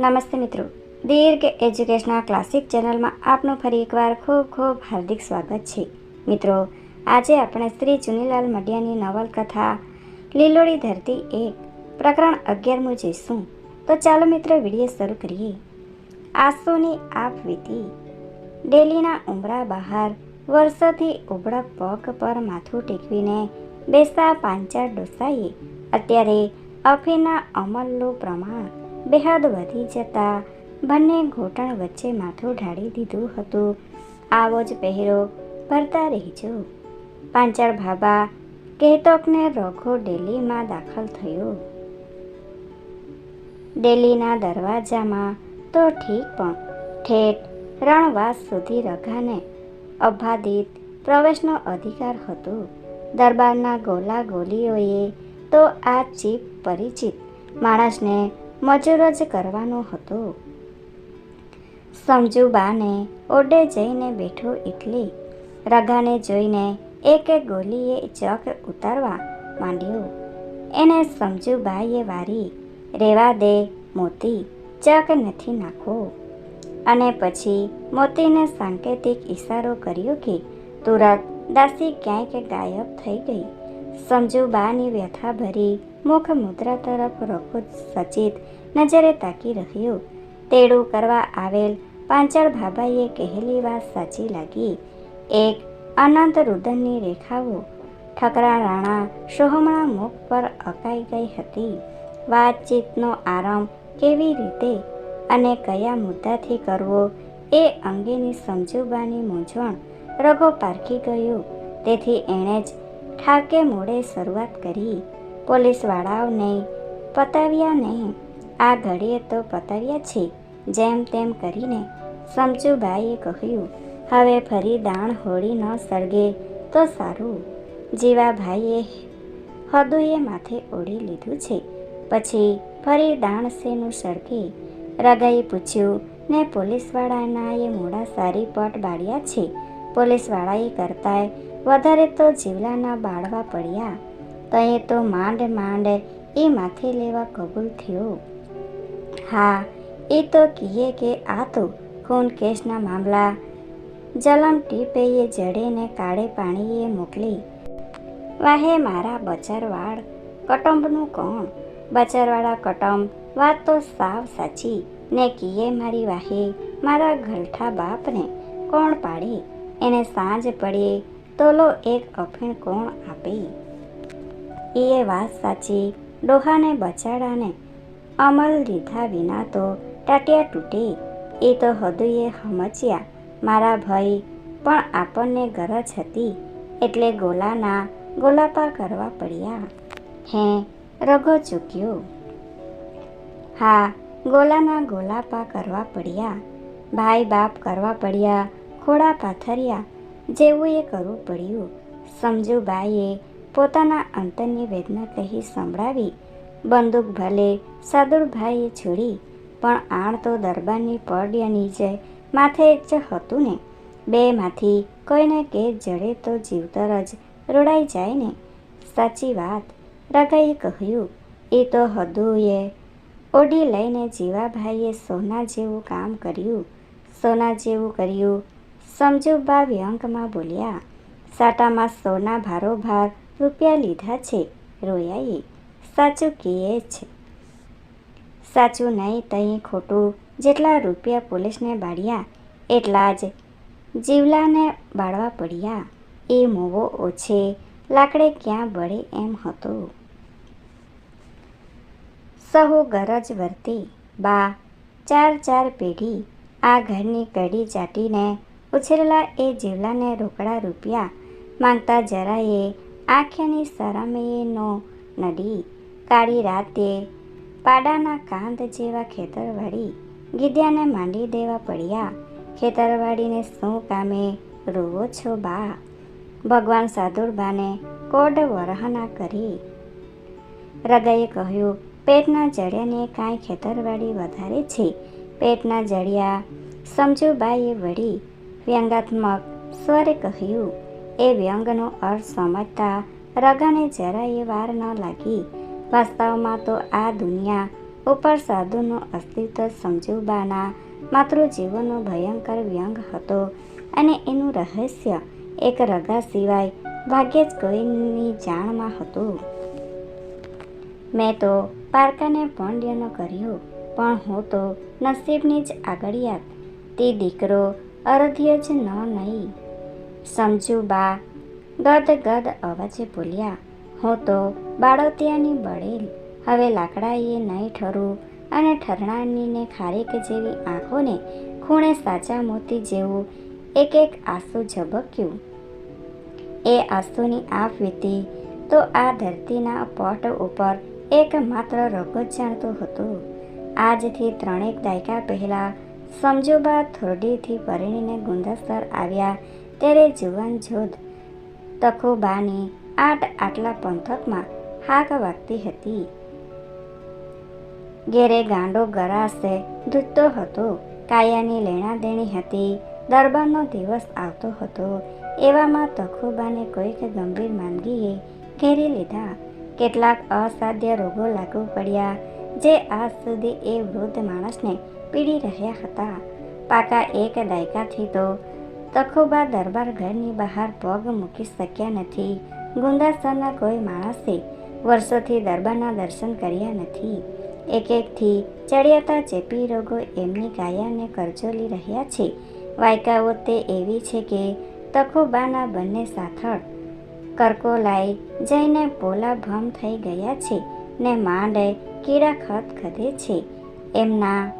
નમસ્તે મિત્રો. દીર્ઘ educational classic ચેનલમાં આપનું ફરી એકવાર ખૂબ ખૂબ હાર્દિક સ્વાગત છે. મિત્રો, આજે આપણે શ્રી ચુનીલાલ મડિયાની નવલકથા, લીલોડી ધરતી એક પ્રકરણ અગિયારમું જોઈશું તો ચાલો મિત્રો વીડિયો શરૂ કરીએ. આંસુની આપ વીતી. ડેલીના ઉમરા બહાર વર્ષોથી ઉબળક પગ પર માથું ટેકવીને બેસતા પાંચાળ ડોસાઈએ અત્યારે અફીના અમલનું પ્રમાણ બેહદ વધી જતા બંને ઘૂંટણ વચ્ચે માથું ઢાળી દીધું હતું. આવો જ પહેરો ભરતા રહેજો. પાંચાળ ભાભા કેહતોકને રોઘો ડેલીમાં દાખલ થયો. ડેલીના દરવાજામાં તો ઠીક પણ ઠેઠ રણવાસ સુધી રઘાને અબાધિત પ્રવેશનો અધિકાર હતો. દરબારના ગોલા ગોલીઓએ તો આ ચીપ પરિચિત માણસને મજૂર જ કરવાનો હતો. સમજુબાને ઓડે જઈને બેઠો એટલે રઘાને જોઈને એક ગોલીએ ચક ઉતારવા માંડ્યો. એને સમજુબાઈએ વારી, રેવા દે, મોતી ચક નથી નાખો. અને પછી મોતીને સાંકેતિક ઈશારો કર્યો કે, તુરત દાસી ક્યાંક ગાયબ થઈ ગઈ. સમજુબાની વ્યથા ભરી મુખ મુદ્રા તરફ રઘુ સચિત નજરે તાકી રહ્યો. તેડું કરવા આવેલ પાંચળ ભાભાએ કહેલી વાત સાચી લાગી. એક અનંત રુદનની રેખાઓ ઠકરા રાણા સોહમણા મુખ પર અકાઈ ગઈ હતી. વાતચીતનો આરંભ કેવી રીતે અને કયા મુદ્દાથી કરવો એ અંગેની સમજુબાની મૂંઝવણ રઘો પારખી ગયો. તેથી એણે જ ઠાકે મોડે શરૂઆત કરી. પોલીસવાળાઓને પતાવ્યા નહીં આ ઘડીએ તો પતાવ્યા છે. જેમ તેમ કરીને સમજુભાઈએ કહ્યું, હવે ફરી દાણ હોળી ન સળગે તો સારું. જીવાભાઈએ હદુએ માથે ઓઢી લીધું છે. પછી ફરી દાણ શેનું સળગે? રગાઈ પૂછ્યું, ને પોલીસવાળાનાએ મોડા સારી પટ બાળ્યા છે? પોલીસવાળાએ કરતાંય વધારે તો જીવલાના બાળવા પડ્યા. તએ તો માંડ માંડ એ માથે લેવા કબૂલ થયો. હા, એ તો કહીએ કે આ તો ખૂન કેસના મામલા. જલમ ટીપેએ જડેને કાળે પાણીએ મોકલી. વાહે મારા બચારવાળ, કટંબનું કોણ? બચારવાળા કટંબ, વાત તો સાવ સાચી. ને કીએ મારી વાહે, મારા ઘલઠા બાપને કોણ પાડે? એને સાંજ પડે, તોલો એક અફીણ કોણ આપે? એ વાત સાચી. ડોહાને બચાડાને અમલ લીધા વિના તો ટાટિયા તૂટે. એ તો હદુએ સમજ્યા મારા ભાઈ, પણ આપણને ગરજ હતી. એટલે ગોલાના ગોલાપા કરવા પડ્યા. હે, રગો ચૂક્યો. હા, ગોલાના ગોલાપા કરવા પડ્યા. ભાઈ બાપ કરવા પડ્યા, ખોડા પાથર્યા જેવું એ કરવું પડ્યું. સમજુબાઈએ પોતાના અંતરની વેદના કહી સંભળાવી, બંદૂક ભલે સાદુરભાઈએ છોડી પણ આણ તો દરબારની પડ્યાની જે માથે જ હતું ને. બેમાંથી કોઈને કે જડે તો જીવતર જ રોડાઈ જાય ને. સાચી વાત રગાએ કહ્યું, એ તો હદુએ. ઓડી લઈને જીવાભાઈએ સોના જેવું કામ કર્યું. સોના જેવું કર્યું. સમજુબા વ્યંગમાં બોલ્યા, સાટામાં સોના ભારોભાર રૂપિયા લીધા છે, રોયાએ. સાચું કહે છે. સાચું નહીં, તહીં ખોટું. જેટલા રૂપિયા પોલીસને બાળ્યા, એટલા જ જીવલાને બાળવા પડ્યા. એ મોવો ઓછે, લાકડે ક્યાં બળે એમ હતું. સહુ ગરજ વર્તી, બા, ચાર ચાર પેઢી આ ઘરની કડી ચાટીને ઉછરેલા એ જીવલાને રોકડા રૂપિયા માંગતા જરાએ આંખ્યાની શરમેનો નડી. કાળી રાતે પાડાના કાંદ જેવા ખેતરવાડી. ગીદ્યાને માંડી દેવા પડ્યા. ખેતરવાડીને શું કામે? રોવો છો બા. ભગવાન સાધુરબાને કોડ વરહના કરી. હૃદયે કહ્યું, પેટના જડિયાને કાંઈ ખેતરવાડી વધારે છે. પેટના જડિયા સમજુબાઈએ વળી. વ્યંગાત્મક સ્વરે કહ્યું, એ વ્યંગનો અર્થ સમજતા રગાને જરાય વાર ન લાગી. વાસ્તવમાં તો આ દુનિયા ઉપર સાધુનું અસ્તિત્વ સમજુબાના માતૃજીવનનો ભયંકર વ્યંગ હતો અને એનું રહસ્ય એક રગા સિવાય ભાગ્યે જ કોઈની જાણમાં હતું. મેં તો પારકાને પોંડ્યનો કર્યો, પણ હું તો નસીબની જ આગળિયાત. તે દીકરો અરધ્ય જ ન નહીં. સમજુ બા ગદ ગદ અવાજે બોલ્યા હું તો બાળોતિયાની બળેલ. હવે લાકડાએ નહીં ઠરું અને ઠરણાનીને ખારેક જેવી આંખોને ખૂણે સાચા મોતી જેવું એક એક આંસુ ઝબક્યું. એ આંસુની આંખ વીતી તો આ ધરતીના પોટ ઉપર એકમાત્ર રગો જાણતો હતો. આજથી ત્રણેક દાયકા પહેલાં સમજુબા થોરડીથી પરણીને ગુંદાસર આવ્યા ત્યારે જુવાન જોધ તખુબાની આટ આટલા પંથકમાં હાક વાગતી હતી. ઘેરે ગાંડો ગરાસે ધૂતતો હતો. કાયાની લેણા દેણી હતી. દરબારનો દિવસ આવતો હતો. એવામાં તખુબાને કોઈક ગંભીર માંદગીએ ઘેરી લીધા. કેટલાક અસાધ્ય રોગો લાગુ પડ્યા, જે આજ સુધી એ વૃદ્ધ માણસને પીડી રહ્યા હતા. પાકા એક દાયકાથી તો તખુબા દરબાર ઘરની બહાર પગ મૂકી શક્યા નથી. ગુંદાસરના કોઈ માણસે વર્ષોથી દરબારના દર્શન કર્યા નથી. એક એકથી ચડિયાતા ચેપી રોગો એમની કાયાને કરચોલી રહ્યા છે. વાયકાઓ તે એવી છે કે તખોબાના બંને સાથળ કરકોલાઈ જઈને પોલા ભમ થઈ ગયા છે ને માંડે કીડા ખત ખધે છે. એમના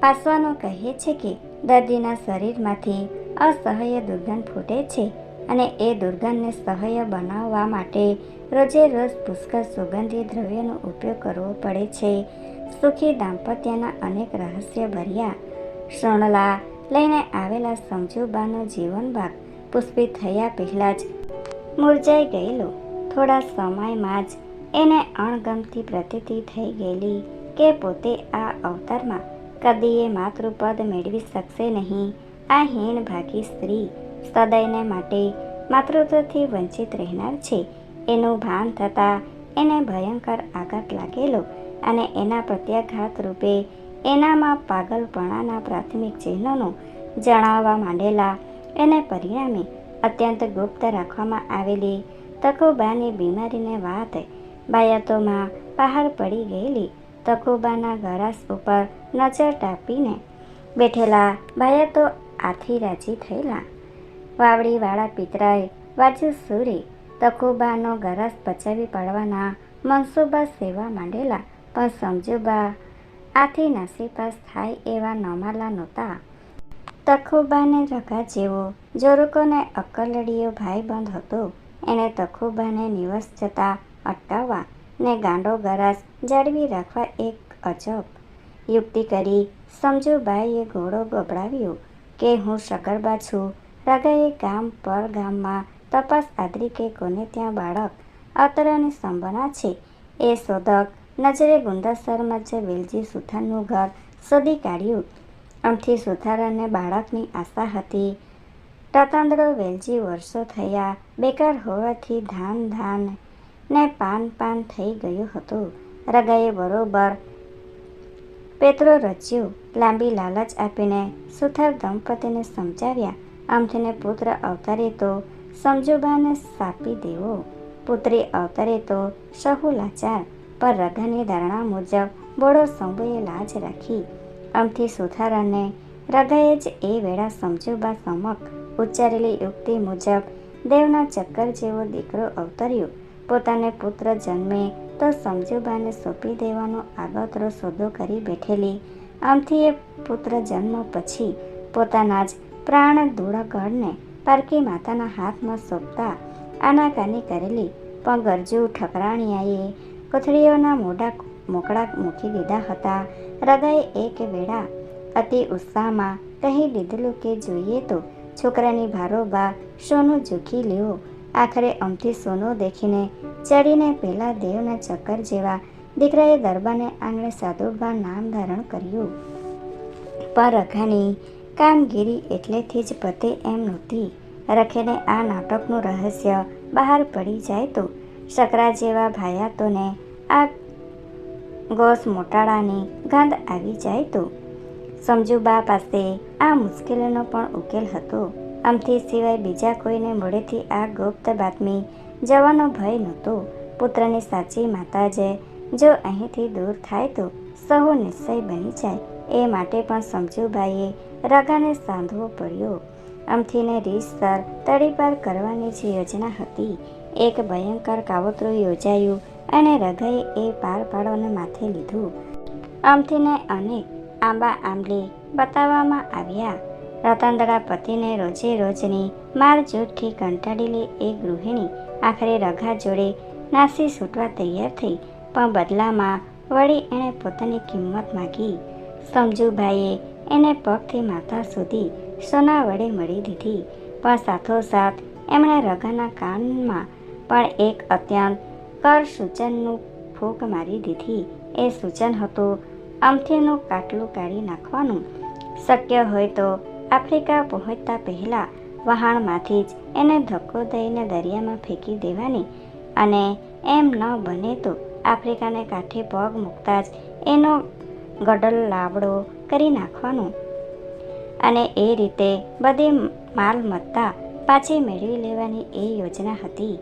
પાસવાનો કહે છે કે દર્દીના શરીરમાંથી અસહ્ય દુર્ગંધ ફૂટે છે. અને એ દુર્ગંધને સહ્ય બનાવવા માટે રોજે રોજ પુષ્કળ સુગંધી દ્રવ્યનો ઉપયોગ કરવો પડે છે. સુખી દાંપત્યના અનેક રહસ્ય ભર્યા. શણલા લઈને આવેલા સમજુબાનો જીવનભાગ પુષ્પિત થયા પહેલાં જ મુરઝાઈ ગયેલો. થોડા સમયમાં જ એને અણગમતી પ્રતીતિ થઈ ગયેલી કે પોતે આ અવતારમાં કદીએ માતૃપદ મેળવી શકશે નહીં. આ હીણ ભાગી સ્ત્રી સદૈને માટે માતૃત્વથી વંચિત રહેનાર છે. એનું ભાન થતાં એને ભયંકર આઘાત લાગેલો અને એના પ્રત્યાઘાત રૂપે એનામાં પાગલપણાના પ્રાથમિક ચિહ્નોનું જણાવવા માંડેલા એને પરિણામે અત્યંત ગુપ્ત રાખવામાં આવેલી તકુબાની બીમારીને વાત બાયતોમાં બહાર પડી ગયેલી તકુબાના ગરાસ ઉપર નજર ટાપીને બેઠેલા બાયતો આથી રાજી થયેલા. વાવડીવાળા પિતરાએ વાજુ સુરે, તકુબાનો ગરસ પચાવી પાડવાના, મનસુબા સેવા માંડેલા, પણ સમજુબા, આથી નાસીપાસ થાય એવા નમાલા નહોતા. તખુબાને રગા જેવો, જોરુકોને અક્કલડીયો ભાઈબંધ હતો. એણે તખુબાને નિવસ જતા અટકાવવા ને ગાંડો ગરાસ જાળવી રાખવા એક અજબ યુક્તિ કરી. સમજુબાઈએ ઘોડો ગબડાવ્યો કે, હું શકરબા છું રગાએ ગામ પર ગામમાં તપાસ આદરી કે કોને ત્યાં બાળક અતરાની સંભાવના છે? એ શોધક નજરે ગુંદાસરમાં જ વેલજી સુથારનું ઘર શોધી કાઢ્યું. આમથી સુથારાને બાળકની આશા હતી. ટતંદડો વેલજી વર્ષો થયા બેકાર હોવાથી ધાન ધાન ને પાન પાન થઈ ગયું હતું. રગાએ બરોબર પેતરો રચ્યો, લાંબી લાલચ આપીને સુથાર દંપતીને સમજાવ્યા આમથીને પુત્ર અવતારે તો સમજુબાને સાપી દેવો. પુત્રી અવતારે તો સહુ લાચાર પર રઘાની ધારણા મુજબ બોડો સંભુએ લાજ રાખી. આમથી સુથારાને રઘાએ જ એ વેળા સમજુબા સમક ઉચ્ચારેલી યુક્તિ મુજબ દેવના ચક્કર જેવો દીકરો અવતર્યો. પોતાને પુત્ર જન્મે તો સમજુબાને સોંપી દેવાનો આગોતરો સોદો કરી બેઠેલી. આમથી એ પુત્ર જન્મ પછી પોતાના જ પ્રાણ દુળગઢને પારકી માતાના હાથમાં સોંપતા આનાકાની કરેલી પણ ગરજુ ઠકરાણીયાએ કોથળીઓના મોઢા મોકળા મૂકી દીધા હતા. હૃદયે એક વેળા અતિ ઉત્સાહમાં કહી દીધેલું કે, જોઈએ તો, છોકરાની ભારોબા સોનું ઝૂકી લેવો આખરે અમથી સોનું દેખીને ચડીને પેલા દેવના ચક્કર જેવા દીકરાએ દરબારને આંગણે સાધુબા નામ ધારણ કર્યું. પર રઘાની કામગીરી એટલેથી જ પતે એમ નહોતી. રખેને આ નાટકનું રહસ્ય બહાર પડી જાય તો શકરા જેવા ભાયાતોને આ ગોસ મોટાળાની ગંધ આવી જાય તો સમજુબા પાસે આ મુશ્કેલીનો પણ ઉકેલ હતો. આમથી સિવાય બીજા કોઈને મળેથી આ ગુપ્ત બાતમી જવાનો ભય નહોતો. પુત્રની સાચી માતા જે જો અહીંથી દૂર થાય તો સહુ નિશ્ચય બની જાય. એ માટે પણ સમજુબાઈએ રગાને સાંધવો પડ્યો. અમથીને રીતસર તડીપાર કરવાની જે યોજના હતી, એક ભયંકર કાવતરું યોજાયું અને રઘાએ એ પાર પાડવાને માથે લીધું. અમથીને અનેક આંબા આંબલી બતાવવામાં આવ્યા. રતંદળા પતિને રોજે રોજની મારજૂટથી કંટાળેલી એ ગૃહિણી આખરે રઘા જોડે નાસી છૂટવા તૈયાર થઈ, પણ બદલામાં વળી એણે પોતાની કિંમત માગી. સમજુભાઈએ એને પગથી માથા સુધી સોના વડે મળી દીધી. પણ સાથોસાથ એમણે રઘાના કાનમાં પણ એક અત્યંત કર સૂચનનું ફૂંક મારી દીધી. એ સૂચન હતું અમથીનું કાટલું કાઢી નાખવાનું. શક્ય હોય તો આફ્રિકા પહોંચતા પહેલાં વહાણમાંથી જ એને ધક્કો દઈને દરિયામાં ફેંકી દેવાની. અને એમ ન બને તો આફ્રિકાને કાંઠે પગ મૂકતા જ એનો ગડલ લાવડો કરી નાખવાનું. અને એ રીતે બધી માલમત્તા પાછી મેળવી લેવાની એ યોજના હતી.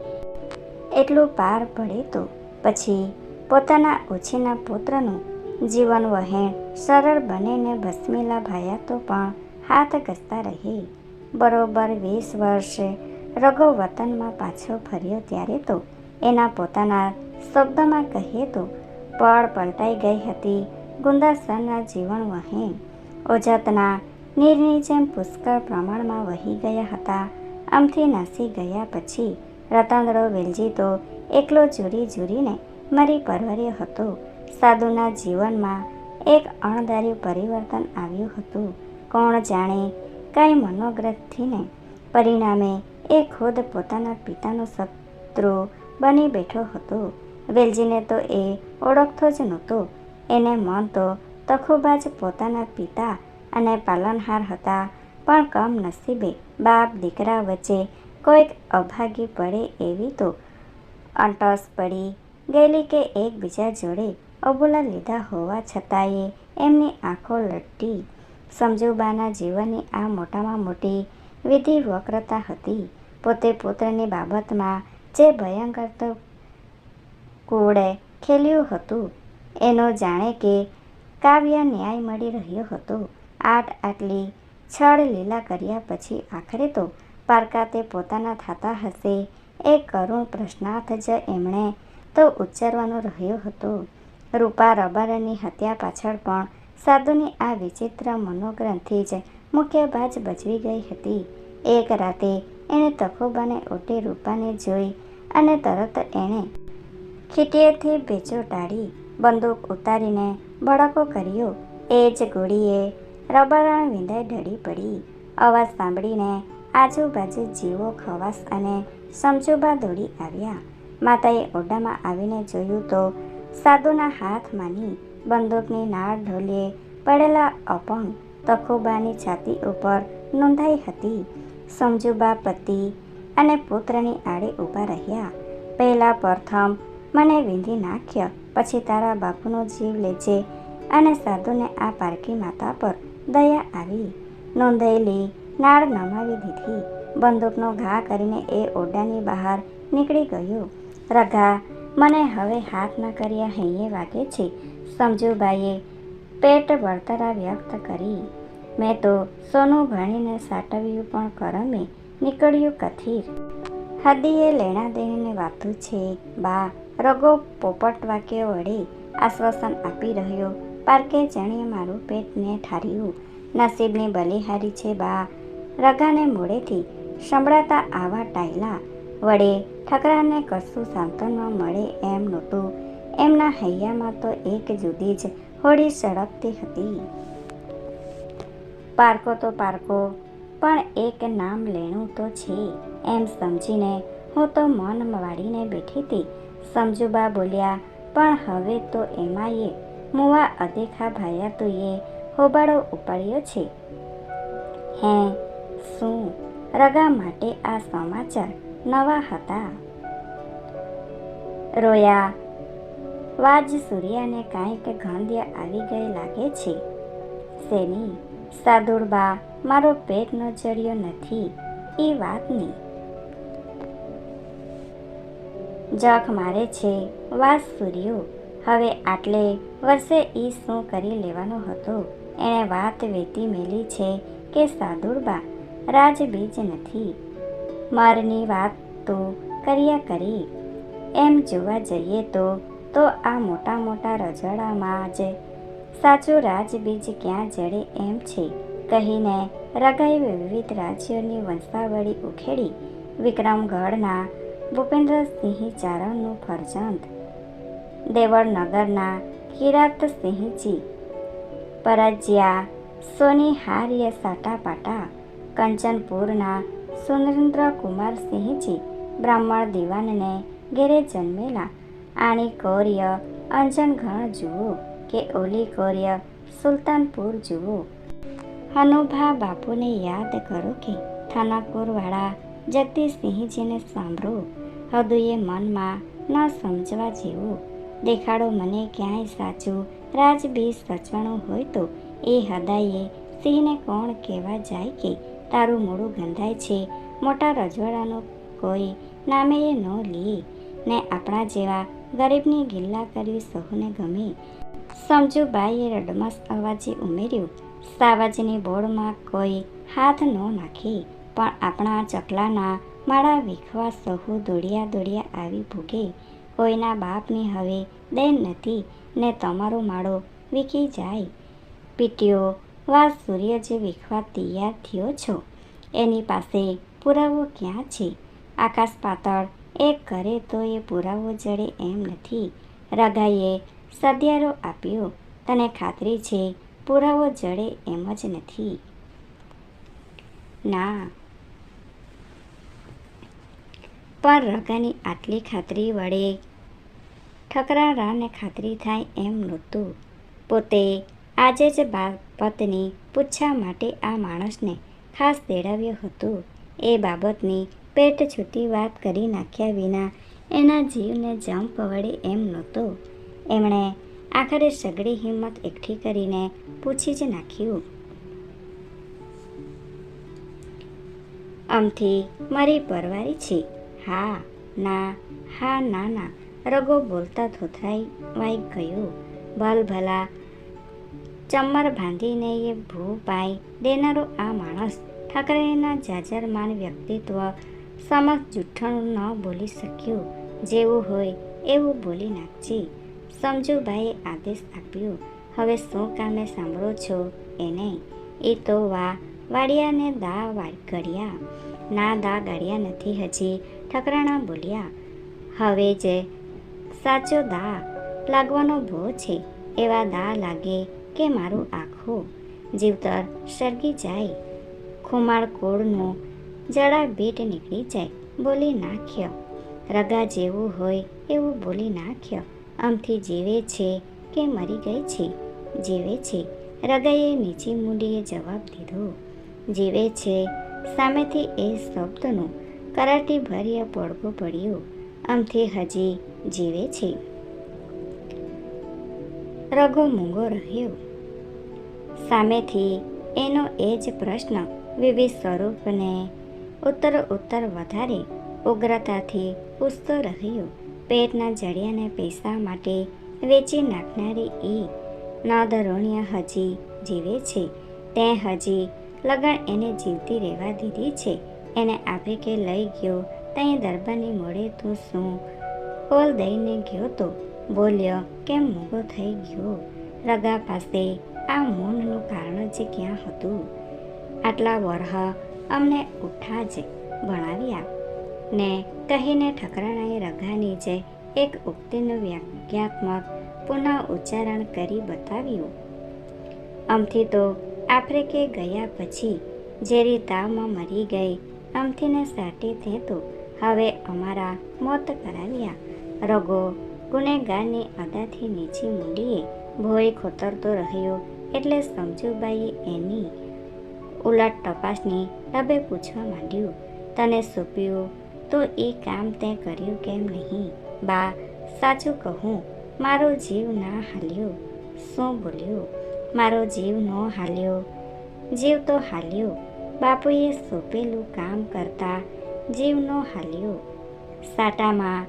એટલું પાર પડે તો પછી પોતાના ઓછીના પુત્રનું જીવન વહેણ સરળ બનીને ભસ્મીલા ભાયા તો પણ હાથ ઘસતા રહી. બરોબર વીસ વર્ષે રઘો વતનમાં પાછો ફર્યો ત્યારે તો એના પોતાના શબ્દમાં કહીએ તો પળ પલટાઈ ગઈ હતી. ગુંદાસરના જીવન વહી. ઓજતના નીરની જેમ પુષ્કળ પ્રમાણમાં વહી ગયા હતા. આમથી નાસી ગયા પછી રતનડો વેલજી તો એકલો જુરી જુરીને મરી પરવર્યો હતો. સાધુના જીવનમાં એક અણધાર્યું પરિવર્તન આવ્યું હતું. કોણ જાણે કઈ મનોગ્રથીને પરિણામે એ ખુદ પોતાના પિતાનો શત્રુ બની બેઠો હતો. વેલજીને તો એ ઓળખતો જ નહોતો. એને મન તો તખુબા જ પોતાના પિતા અને પાલનહાર હતા. પણ કમનસીબે બાપ દીકરા વચ્ચે કોઈક અભાગી પડે એવી તો અંટસ પડી ગયેલી કે એકબીજા જોડે અબોલા લીધા હોવા છતાંય એમની આંખો લટ્ટી સમજુબાના જીવનની આ મોટામાં મોટી વિધિ વક્રતા હતી. પોતે પુત્રની બાબતમાં જે ભયંકર તો કુળે ખેલ્યું હતું એનો જાણે કે કાવ્ય ન્યાય મળી રહ્યો હતો. આટ આટલી છળ લીલા કર્યા પછી આખરે તો પારકા તે પોતાના થતા હશે એ કરુણ પ્રશ્નાર્થ જ એમણે તો ઉચ્ચારવાનો રહ્યો હતો. રૂપા રબારની હત્યા પાછળ પણ સાધુની આ વિચિત્ર મનોગ્રંથિ જ મુખ્ય બાજ ભજવી ગઈ હતી. એક રાતે એણે તખોબાને ઓટે રૂપાને જોઈ અને તરત એણે ખીટીએથી ભેચો ટાળી બંદૂક ઉતારીને ભડકો કર્યો. એ જ ગોળીએ રબરણ વિંધાઈ ઢળી પડી. અવાજ સાંભળીને આજુબાજુ જીવો ખવાસ અને સમજુબા દોડી આવ્યા. માતાએ ઓરડામાં આવીને જોયું તો સાધુના હાથમાંની બંદૂકની નાળ ઢોલીએ પડેલા અપંગ તખુબાની છાતી ઉપર નોંધાઈ હતી. સમજુબા પતિ અને પુત્રની આડે ઊભા રહ્યા. પહેલાં પ્રથમ મને વીંધી નાખ્ય. પછી તારા બાપુનો જીવ લેજે અને સાધુને આ પારકી માતા પર દયા આવી. નોંધાયેલી નાળ નમાવી દીધી. બંદૂકનો ઘા કરીને એ ઓરડાની બહાર નીકળી ગયો. રઘા, મને હવે હાથ ન કર્યા હૈયે વાગે છે. સમજુભાઈએ પેટ વળતરા વ્યક્ત કરી. મેં તો સોનું ભણીને સાટવ્યું પણ કરમે નીકળ્યું કથિર. હદીએ લેણા દેણીને વાતું છે, બા રગો પોપટ વાક્ય વડે આશ્વાસન આપી રહ્યો. પાર્કે જાણે મારું પેટને ઠાર્યું. નસીબની બલિહારી છે બા. રગાને મોડેથી સંભળાતા આવા ટાયલા વડે ઠકરાને કશું સાંત્વના મળે એમ નહોતું. એમના હૈયામાં તો એક જુદી જ હોડી સળગતી હતી. પારકો તો પારકો, પણ એક નામ લેણું તો છે. એમ સમજીને હું તો મન વાળીને બેઠી હતી. સમજુબા બોલ્યા, પણ હવે તો એમાંયે મુવા અદેખા ભાયા તો એ હોબાળો ઉપાડ્યો છે. હે, શું? રગા માટે આ સમાચાર નવા હતા? રોયા, વાજ સૂર્યાને કાંઈક ગંધ્ય આવી ગઈ લાગે છે. શેની? સાદુરબા મારો પેટનો ચડ્યો નથી. એ વાતની જખ મારે છે, વાસ સૂર્યો. હવે આટલે વર્ષે ઈ શું કરી લેવાનો હતો? એણે વાત વેતી મેલી છે કે સાદુરબા રાજબીજ નથી. મારની વાત તો કર્યા કરી. એમ જોવા જઈએ તો તો આ મોટા મોટા રજડામાં જ સાચું રાજબીજ ક્યાં જડે એમ છે. કહીને રગાઈ વિવિધ રાજ્યોની વંશાવળી ઉખેડી વિક્રમગઢના ભૂપેન્દ્રસિંહ ચારણનું ફરજંદ દેવળનગરના કિરાતસિંહજી પરાજ્યા, સોની હાર્ય સાટાપાટા, કંચનપુરના સુરેન્દ્ર કુમારસિંહજી બ્રાહ્મણ દિવાનને ઘેરે જન્મેલા આણી કૌર્ય અંજનગણ જુઓ કે ઓલી કૌર્ય સુલતાનપુર જુઓ. હનુભા બાપુને યાદ કરો કે થાનાપુરવાળા જગદીશસિંહજીને સાંભળો. હૃદયે મનમાં ન સમજવા જેવું. દેખાડો મને ક્યાંય સાચું. રાજબીજ સચવાણું હોય તો એ હદાયે સિંહને કોણ કહેવા જાય કે તારું મોડું ગંધાય છે? મોટા રજવાડાનું કોઈ નામે એ ન લે. ને આપણા જેવા ગરીબની ગિલ્લા કરવી સહુને ગમે. સમજુબાઈએ રડમસ અવાજે ઉમેર્યું, સાવજની બોર્ડમાં કોઈ હાથ ન નાખે, પણ આપણા ચકલાના માળા વિખવા સહુ દોડ્યા દોડ્યા આવી ભૂગે કોઈના બાપની હવે દેન નથી, ને તમારો માળો વીખી જાય. પીટીઓ વા સૂર્ય, જે વિખવા તૈયાર થયો છો. એની પાસે પુરાવો ક્યાં છે? આકાશ પાતળ એક કરે તો એ પુરાવો જડે એમ નથી. રઘાઈએ સધિયારો આપ્યો, તને ખાતરી છે, પુરાવો જડે એમ જ નથી. ના પણ રગાની આટલી ખાતરી વડે ઠકરારાને ખાતરી થાય એમ નહોતું. પોતે આજે જ પત્ની પૂછવા માટે આ માણસને ખાસ તેડાવ્યો હતો. એ બાબતની પેટ છૂટી વાત કરી નાખ્યા વિના એના જીવને જંપ પવડે એમ નહોતો. એમણે આખરે સગડી હિંમત એકઠી કરીને પૂછી જ નાખ્યું, આમથી મારી પરવારી છે? હા, ના હા, ના ના. રગો બોલતા થોથરાઈ વાઈ ગયો. ભલ ભલા ચમર બાંધીને એ ભૂ પાઈ દેનારો આ માણસ ઠાકરેના જાજરમાન વ્યક્તિત્વ સમક્ષ જૂઠ્ઠણું ન બોલી શક્યું. જેવું હોય એવું બોલી નાખજે. સમજુભાઈએ આદેશ આપ્યો. હવે શું કામે સાંભળો છો એને? એ તો વા વાડિયાને દા ગળ્યા ના દા ગાળ્યા નથી હજી. ઠકરાણા બોલ્યા, હવે જે સાચો દા લાગવાનો ભો છે, એવા દા લાગે કે મારું આખું જીવતર સળગી જાય. ખુમાળ કોળનું જળા બેટ નીકળી જાય, બોલી નાખ્યો. રગા જેવું હોય એવું બોલી નાખ્યો. આમથી જીવે છે કે મરી ગઈ છે? જીવે છે. રગાએ નીચી મૂડીએ જવાબ દીધો, જીવે છે. સામેથી એ શબ્દનું કરાટી ભર્યા પડઘો પડ્યો. આમથી હજી જીવે છે. રઘુ મૂંગો રહ્યો. સામેથી એનો એ જ પ્રશ્ન વિવિધ સ્વરૂપને ઉત્તર ઉત્તર વધારે ઉગ્રતાથી પૂછતો રહ્યો. પેટના જડિયાને પૈસા માટે વેચી નાખનારી એ નદરોણીય હજી જીવે છે. તે હજી લગ્ન એને જીવતી રહેવા દીધી છે. એને આફ્રિકે લઈ ગયો. ત્યાં દરબારની મોડે તું શું? કોલ દઈને ગયો તો. બોલ્યો, કેમ મોગો થઈ ગયો? રગા પાસે આ મૌનનું કારણ જ ક્યાં હતું? આટલા વરહ અમને ઉઠા જ ભણાવ્યા. ને કહીને ઠકરાણાએ રઘાની જે એક ઉક્તિનું વ્યાખ્યાત્મક પુનઃ ઉચ્ચારણ કરી બતાવ્યું. આમથી તો આફ્રિકે ગયા પછી ઝેરી તાવમાં મરી ગઈ. આમથીને સાટી તે હવે અમારા મોત કરાવ્યા. રગો ગુનેગારની અદાથી નીચી મૂડીએ ભોય ખોતરતો રહ્યો એટલે સમજુબાઈએ એની ઉલટ તપાસની ડબે પૂછવા માંડ્યું, તને સોંપ્યું? તો એ કામ તે કર્યું કેમ નહીં? બા, સાચું કહું, મારો જીવ ના હાલ્યો. શું બોલ્યો? મારો જીવ ન હાલ્યો. જીવ તો હાલ્યો. બાપુએ સોંપેલું કામ કરતા જીવનો હાલ્યો. સાટામાં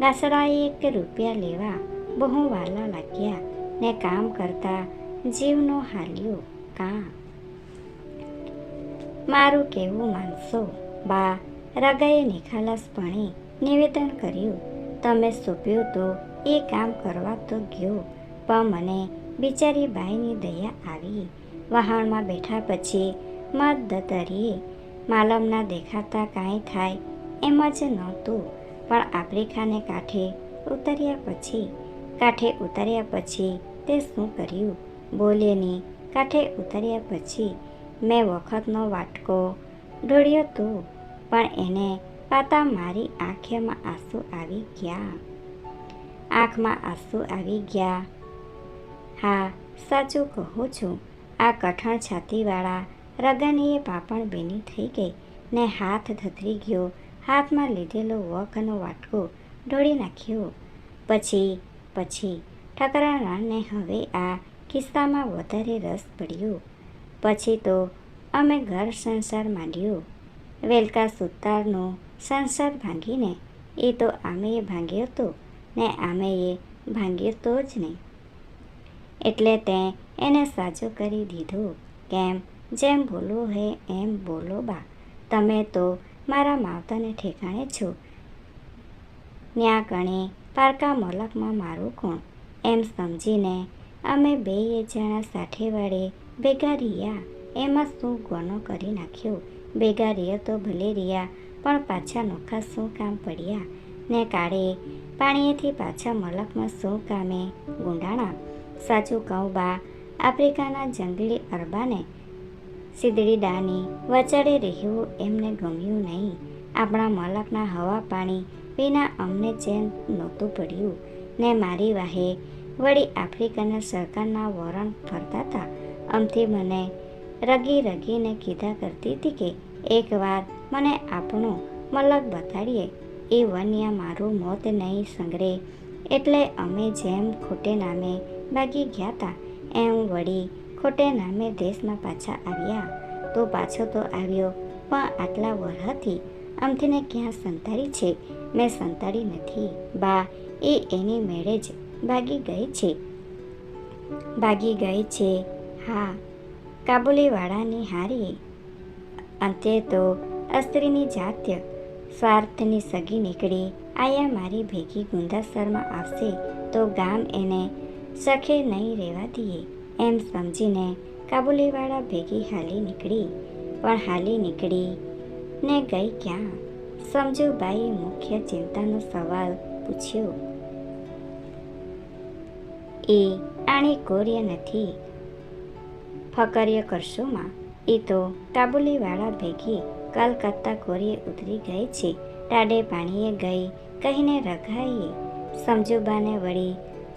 દાસરાએ એક રૂપિયા લેવા બહુ વાલા લાગ્યા ને કામ કરતા જીવનો હાલ્યો કામ. મારું કહેવું માનશો, બા, રગાએ નિખાલસપણે નિવેદન કર્યું. તમે સોંપ્યું તો એ કામ કરવા તો ગયો, પણ મને બિચારી બાઈની દયા આવી. વહાણમાં બેઠા પછી મત દતરીએ. માલમના દેખાતા કાંઈ થાય એમ જ નહોતું. પણ આફ્રિકાને કાંઠે ઉતર્યા પછી, કાંઠે ઉતર્યા પછી તે શું કર્યું? બોલેની કાંઠે ઉતર્યા પછી મેં વખતનો વાટકો ઢોળ્યો તો, પણ એને પાતા મારી આંખમાં આંસુ આવી ગયા. આંખમાં આંસુ આવી ગયા. હા, સાચું કહું છું, આ કઠણ છાતીવાળા રગાનીએ પાપણ બેની થઈ ગઈ ને હાથ ધતરી ગયો. હાથમાં લીધેલો વખનો વાટકો ઢોળી નાખ્યો. પછી પછી ઠકરાણાને હવે આ કિસ્સામાં વધારે રસ પડ્યો. પછી તો અમે ઘર સંસાર માંડ્યો. વેલકા સુતારનો સંસાર ભાંગીને એ તો આમેય ભાંગ્યો હતો ને આમેય ભાંગ્યો તો જ નહીં. એટલે તે એને સાજો કરી દીધો. કેમ? જેમ બોલો હે, એમ બોલો બા. તમે તો મારા માવતાને ઠેકાણે છો. ન્યા કણે પારકા મલકમાં મારું કોણ? એમ સમજીને અમે બેય જણા સાથે વાળે ભેગા રહ્યા. એમાં શું ગુનો કરી નાખ્યો? ભેગા રહ્યા તો ભલે રહ્યા, પણ પાછા નોખા શું કામ પડ્યા? ને કાળે પાણીએથી પાછા મલકમાં શું કામે? ગુંડાણા. સાચું કહું બા, આફ્રિકાના જંગલી અરબાને સીધડી ડાની વચાડે રહેવું એમને ગમ્યું નહીં. આપણા મલકના હવા પાણી વિના અમને ચેન નહોતું પડ્યું. ને મારી વાહે વળી આફ્રિકાના સરકારના વોરંટ ફરતા હતા. આમથી મને રગી રગીને કીધા કરતી હતી કે એકવાર મને આપણો મલક બતાડીએ. એ વન્ય મારું મોત નહીં સંગરે. એટલે અમે જેમ ખોટે નામે ભાગી ગયા હતા એમ વળી ખોટે નામે દેશમાં પાછા આવ્યા તો પાછો તો આવ્યો. પણ આટલા વરહથી આમથીને ક્યાં સંતાડી છે? મેં સંતાડી નથી. બા, એ એની મેળે જ ભાગી ગઈ છે. ભાગી ગઈ છે. હા, કાબુલીવાળાની હારી અંતે તો અસ્ત્રીની જાત્ય સ્વાર્થની સગી નીકળી. આયા મારી ભેગી ગુંદાસરમાં આવશે તો ગામ એને સખે નહીં રહેવા દઈએ. એમ સમજીને કાબુલીવાળા ભેગી હાલી નીકળી. પણ હાલી નીકળી ને ગઈ ક્યાં? સમજુબાઈએ મુખ્ય ચિંતાનો સવાલ પૂછ્યો. એ આણી કોર્ય નથી. ફકર્ય કરશોમાં એ તો કાબુલીવાળા ભેગી કલકત્તા કોરીએ ઉતરી ગઈ છે. ટાડે પાણીએ ગઈ કહીને રઘાઈએ. સમજુબાને વળી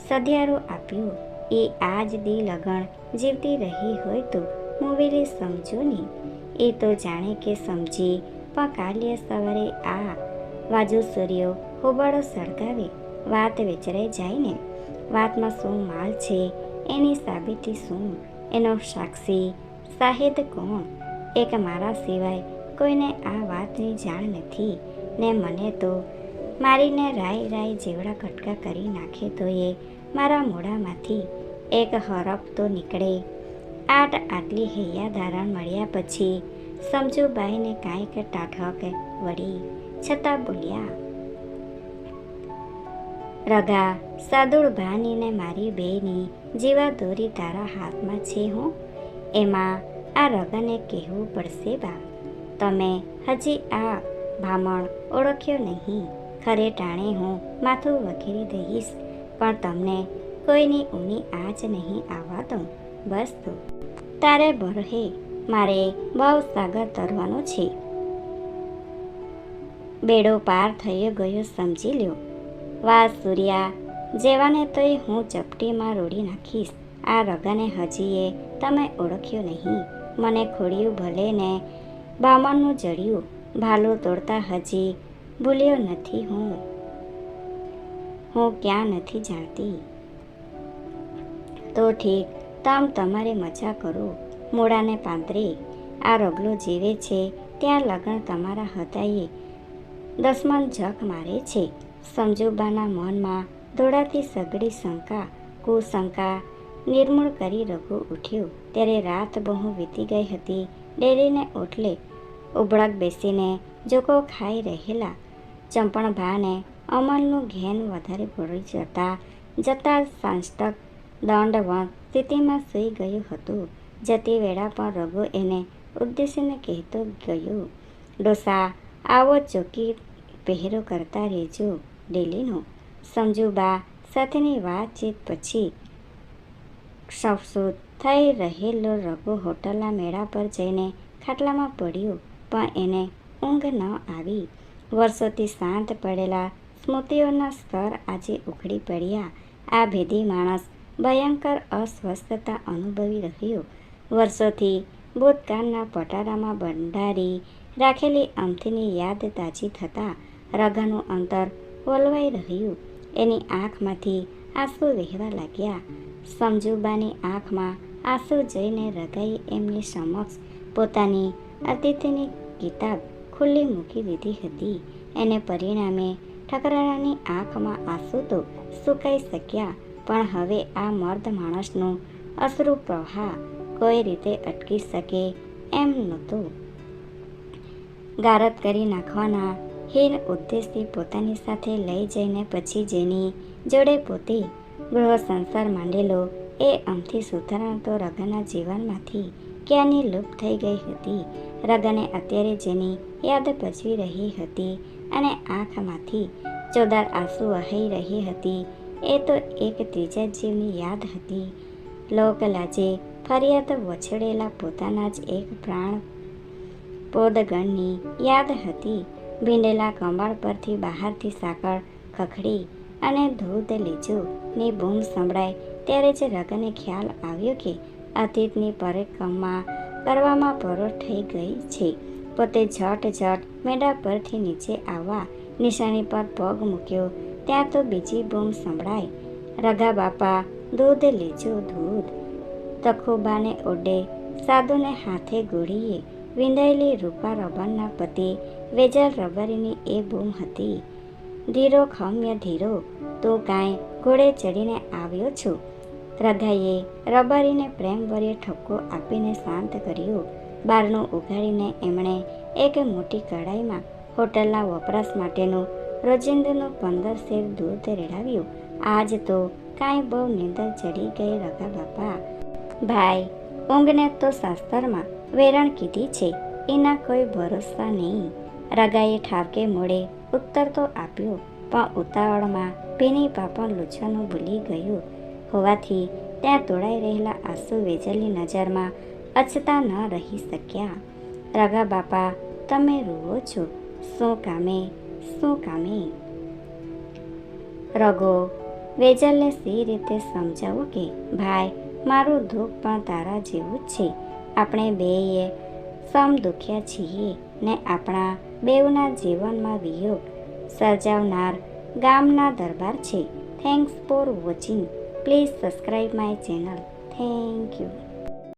સધિયારું આપ્યું. એ આજ દી લગણ જીવતી રહી હોય તો મોવેલી સમજો ને. એ તો જાણે કે સમજી પણ કાલે સવારે આ. વાજુ સૂર્યો હોબાળો સળગાવે, વાત વેચરાઈ જાય ને. વાતમાં શું માલ છે, એની સાબિતી શું? એનો સાક્ષી સાહેદ કોણ? એક મારા સિવાય કોઈને આ વાતની જાણ નથી. ને મને તો મારીને રાય રાય જેવડા કટકા કરી નાખે તો એ મારા મોઢામાંથી એક હરફ તો નીકળે. આટ આટલી હૈયા ધારણ મળ્યા પછી સમજુબાઈને કાંઈક ટાઠક વળી છતાં બોલ્યા રગા સાદુળ ભાનીને મારી બેની જીવા દોરી તારા હાથમાં છે હું? એમાં આ રગાને કહેવું પડશે બા. તમે હજી આ ભામણ ઓળખ્યો નહીં. ખરે ટાણે હું માથું વખેરી દઈશ, પણ તમને કોઈની ઊની આજ નહીં આવવા દઉં. બસ તો. તારે બરહે, મારે બહુ સાગર તરવાનો છે. બેડો પાર થઈ ગયો સમજી લ્યો. વાહ સૂર્યા, જેવાને તોય હું ચપટીમાં રોડી નાખીશ. આ રગાને હજીએ તમે ઓળખ્યો નહીં. મને ખોડ્યું ભલે ને બામણનું જડ્યું, ભાલું તોડતા હજી ભૂલ્યો નથી હું. હું ક્યાં નથી જાણતી. તો ઠીક, તમ તમારે મજા કરો. મોડાને પાંતરે આ રગલો જીવે છે, ત્યાં લગ્ન તમારા હતાએ દસમન જક મારે છે. સમજુબાના મનમાં દોડાતી સગડી શંકા, કુશંકા, નિર્મૂળ કરી રઘુ ઉઠ્યો. ત્યારે રાત બહુ વીતી ગઈ હતી. ડેરીને ઓટલે ઉબળક બેસીને જોકો ખાઈ રહેલા. ચંપણભાને અમલનું ઘેન વધારે ભળી જતા જતા સાંષ્ટક દંડવત સ્થિતિમાં સૂઈ ગયું હતું. જતી વેળા પણ રઘુ એને ઉદ્દેશીને કહેતો ગયો, ડોસા, આવો ચોકી પહેરો કરતા રહેજો, ડેલીનો. સમજુબા સાથેની વાતચીત પછી સફસૂત થઈ રહેલો રઘુ હોટલના મેળા પર જઈને ખાટલામાં પડ્યો, પણ એને ઊંઘ ન આવી. વર્ષોથી શાંત પડેલા સ્મૃતિઓના સ્તર આજે ઉખડી પડ્યા. આ ભેદી માણસ ભયંકર અસ્વસ્થતા અનુભવી રહ્યો. વર્ષોથી ભૂતકાળના પટારામાં બંધારી રાખેલી અમથીની યાદ તાજી થતાં રગાનું અંતર ઓલવાઈ રહ્યું. એની આંખમાંથી આંસુ વહેવા લાગ્યા. સમજુબાની આંખમાં આંસુ જઈને રગાઈ એમની સમક્ષ પોતાની અતિથિની કિતાબ ખુલ્લી મૂકી દીધી હતી. એને પરિણામે ઠકરાણાની આંખમાં આંસુ તો સુકાઈ શક્યા. પણ હવે આ મર્દ માણસનું અશ્રુ પ્રવાહ કોઈ રીતે અટકી શકે એમ નહોતું. ગારત કરી નાખવાના હીન ઉદ્દેશથી પોતાની સાથે લઈ જઈને પછી જેની જોડે પોતે ગૃહ સંસાર માંડેલો એ અમથી સુધારણ તો રગાના જીવનમાંથી ક્યાંની લુપ્ત થઈ ગઈ હતી? રગાને અત્યારે જેની યાદ પચવી રહી હતી અને આંખમાંથી ચોદાર આંસુ વહાઈ રહી હતી એ તો એક ત્રીજા જીવની યાદ હતી. લોકલાજે ફરિયાદ વછડેલા પોતાના જ એક પ્રાણ પોદગણની યાદ હતી. ભીંડેલા કમળ પરથી બહારથી સાકળ ખખડી અને ધૂધ લીજું ની બૂમ સંભળાય ત્યારે જ રગને ખ્યાલ આવ્યો કે અતીતની પરિક્રમા કરવામાં પરોઢ થઈ ગઈ છે. પોતે ઝટ ઝટ મેડા પરથી નીચે આવવા નિશાની પર પગ મૂક્યો. ત્યાં તો બીજી બૂમ સંભળાય. રઘા બાપા, દૂધ લીજો દૂધ. તખોબાને ઓડે સાધુને હાથે ગોળીએ. વિંધાયેલી રૂપા રબરના પતિ વેજલ રબારીની એ બૂમ હતી. ધીરો ખમ્ય ધીરો, તો કાંઈ ઘોડે ચડીને આવ્યો છું? રઘાએ રબારીને પ્રેમભર્યો ઠપકો આપીને શાંત કર્યો. બારણું ઉઘાડીને એમણે એક મોટી કઢાઈમાં હોટલના વપરાશ માટેનું રોજિંદનું પંદર શેર દૂધ રેડાવ્યું આજ તો કાંઈ બહુ નિંદર ચડી ગઈ રઘા બાપા. ભાઈ, ઊંઘને તો શાસ્ત્રમાં વેરણ કીધી છે, એના કોઈ ભરોસા નહીં. રગાએ ઠાવકે મોડે ઉત્તર તો આપ્યો, પણ ઉતાવળમાં પેની પાપણ લૂછવાનું ભૂલી ગયું. હોવાથી ત્યાં તોડાઈ રહેલા આંસુ વેજલની નજરમાં અચતા ન રહી શક્યા. રગા બાપા, તમે રૂવો છો, શું કામે શું કામે? રગો વેજલને સી રીતે સમજાવો કે, ભાઈ, મારું દુઃખ પણ તારા જેવું જ છે. આપણે બેએ સમ દુખ્યા છીએ ને આપણા બેઉના જીવનમાં વિયોગ સર્જાવનાર ગામના દરબાર છે. Thanks for watching please subscribe my channel thank you